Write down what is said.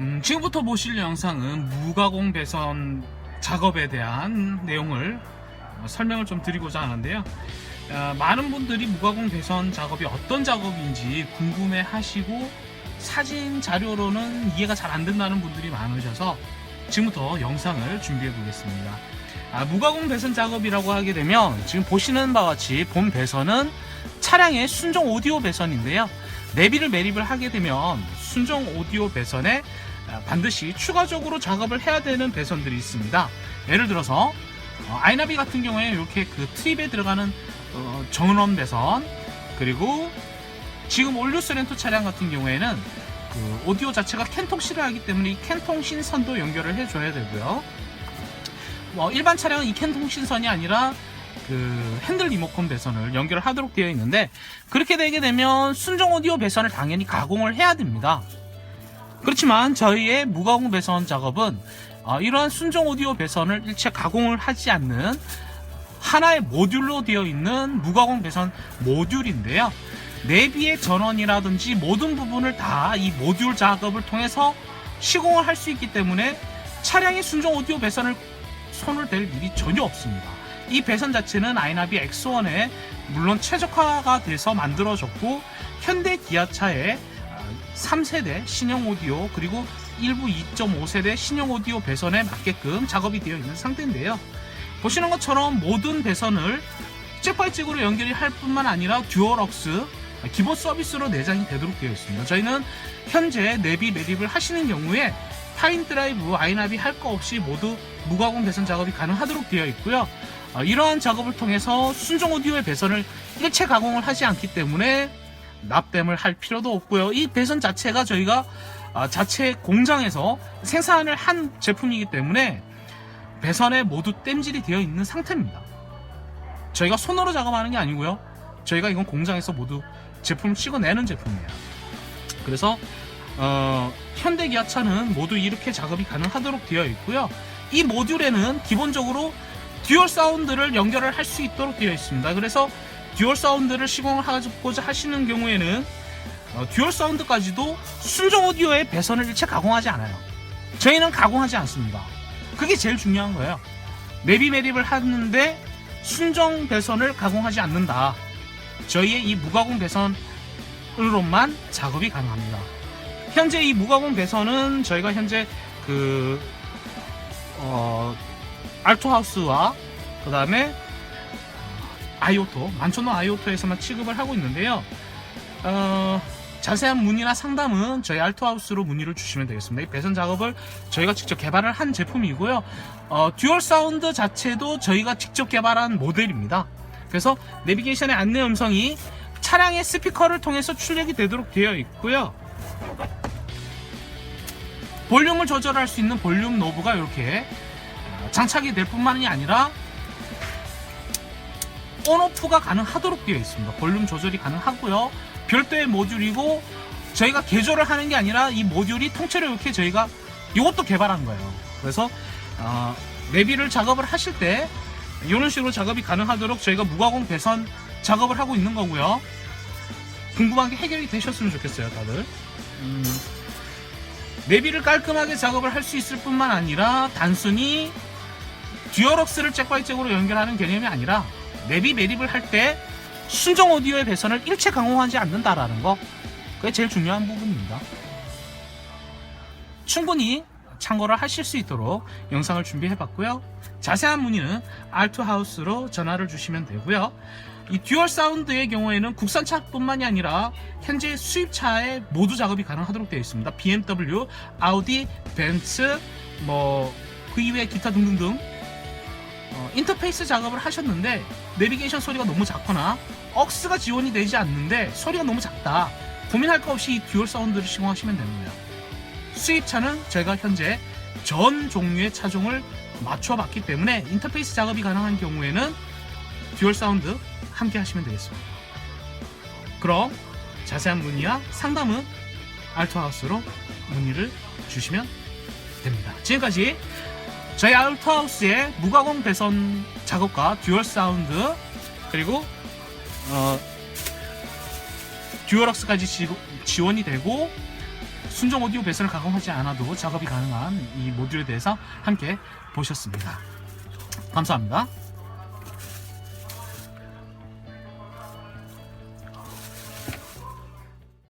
음, 지금부터 보실 영상은 무가공 배선 작업에 대한 내용을 어, 설명을 좀 드리고자 하는데요. 어, 많은 분들이 무가공 배선 작업이 어떤 작업인지 궁금해 하시고 사진 자료로는 이해가 잘 안 된다는 분들이 많으셔서 지금부터 영상을 준비해 보겠습니다. 아, 무가공 배선 작업이라고 하게 되면 지금 보시는 바와 같이 본 배선은 차량의 순정 오디오 배선인데요. 내비를 매립을 하게 되면 순정 오디오 배선에 아, 반드시 추가적으로 작업을 해야 되는 배선들이 있습니다. 예를 들어서 어, 아이나비 같은 경우에 이렇게 그 트립에 들어가는 어, 전원 배선 그리고 지금 올류스 렌토 차량 같은 경우에는 그 오디오 자체가 캔통신을 하기 때문에 이 캔통신 선도 연결을 해줘야 되고요. 뭐 일반 차량은 이 캔통신 선이 아니라 그 핸들 리모컨 배선을 연결을 하도록 되어 있는데 그렇게 되게 되면 순정 오디오 배선을 당연히 가공을 해야 됩니다. 그렇지만 저희의 무가공 배선 작업은 어, 이러한 순정 오디오 배선을 일체 가공을 하지 않는 하나의 모듈로 되어 있는 무가공 배선 모듈인데요. 내비의 전원이라든지 모든 부분을 다 이 모듈 작업을 통해서 시공을 할 수 있기 때문에 차량의 순정 오디오 배선을 손을 댈 일이 전혀 없습니다. 이 배선 자체는 아이나비 X1에 물론 최적화가 돼서 만들어졌고 현대 기아차의 3세대 신형 오디오 그리고 일부 2.5세대 신형 오디오 배선에 맞게끔 작업이 되어 있는 상태인데요. 보시는 것처럼 모든 배선을 잭발직으로 연결이 할 뿐만 아니라 듀얼럭스 기본 서비스로 내장이 되도록 되어 있습니다. 저희는 현재 내비 매립을 하시는 경우에 타인 드라이브, 아이나비 할 거 없이 모두 무가공 배선 작업이 가능하도록 되어 있고요. 어, 이러한 작업을 통해서 순정 오디오의 배선을 일체 가공을 하지 않기 때문에 납땜을 할 필요도 없고요. 이 배선 자체가 저희가 아, 자체 공장에서 생산을 한 제품이기 때문에 배선에 모두 땜질이 되어 있는 상태입니다. 저희가 손으로 작업하는 게 아니고요. 저희가 이건 공장에서 모두 제품을 찍어내는 제품이에요. 그래서 어, 현대 기아차는 모두 이렇게 작업이 가능하도록 되어 있고요. 이 모듈에는 기본적으로 듀얼 사운드를 연결을 할 수 있도록 되어 있습니다. 그래서 듀얼 사운드를 시공을 하고자 하시는 경우에는 어, 듀얼 사운드까지도 순정 오디오의 배선을 일체 가공하지 않아요. 저희는 가공하지 않습니다. 그게 제일 중요한 거예요. 내비 매립을 하는데 순정 배선을 가공하지 않는다. 저희의 이 무가공 배선으로만 작업이 가능합니다. 현재 이 무가공 배선은 저희가 현재 그 어, 알토하우스와 그 다음에 아이오토 만천호 아이오토에서만 취급을 하고 있는데요. 어, 자세한 문의나 상담은 저희 알토하우스로 문의를 주시면 되겠습니다. 이 배선 작업을 저희가 직접 개발을 한 제품이고요. 어, 듀얼 사운드 자체도 저희가 직접 개발한 모델입니다. 그래서 내비게이션의 안내 음성이 차량의 스피커를 통해서 출력이 되도록 되어 있고요. 볼륨을 조절할 수 있는 볼륨 노브가 이렇게 장착이 될 뿐만이 아니라 온오프가 가능하도록 되어 있습니다. 볼륨 조절이 가능하고요. 별도의 모듈이고 저희가 개조를 하는 게 아니라 이 모듈이 통째로 이렇게 저희가 이것도 개발한 거예요. 그래서 어, 내비를 작업을 하실 때 이런 식으로 작업이 가능하도록 저희가 무가공 배선 작업을 하고 있는 거고요. 궁금한 게 해결이 되셨으면 좋겠어요, 다들. 음, 내비를 깔끔하게 작업을 할 수 있을 뿐만 아니라 단순히 듀얼럭스를 잭바이잭으로 연결하는 개념이 아니라 내비 매립을 할 때 순정 오디오의 배선을 일체 강화하지 않는다라는 거 그게 제일 중요한 부분입니다. 충분히 참고를 하실 수 있도록 영상을 준비해 봤고요. 자세한 문의는 알투하우스로 전화를 주시면 되고요. 이 듀얼 사운드의 경우에는 국산차뿐만이 아니라 현재 수입차에 모두 작업이 가능하도록 되어 있습니다. BMW, 아우디, 벤츠, 뭐 그 이외 기타 등등등 어, 인터페이스 작업을 하셨는데 내비게이션 소리가 너무 작거나 억스가 지원이 되지 않는데 소리가 너무 작다. 고민할 거 없이 이 듀얼 사운드를 시공하시면 됩니다. 수입차는 저희가 현재 전 종류의 차종을 맞춰봤기 때문에 인터페이스 작업이 가능한 경우에는 듀얼 사운드 함께 하시면 되겠습니다. 그럼 자세한 문의와 상담은 알토하우스로 문의를 주시면 됩니다. 지금까지 저희 알토하우스의 무가공 배선 작업과 듀얼 사운드 그리고 어, 듀얼럭스까지 지, 지 원이 되고 순정 오디오 배선을 가공하지 않아도 작업이 가능한 이 모듈에 대해서 함께 보셨습니다. 감사합니다.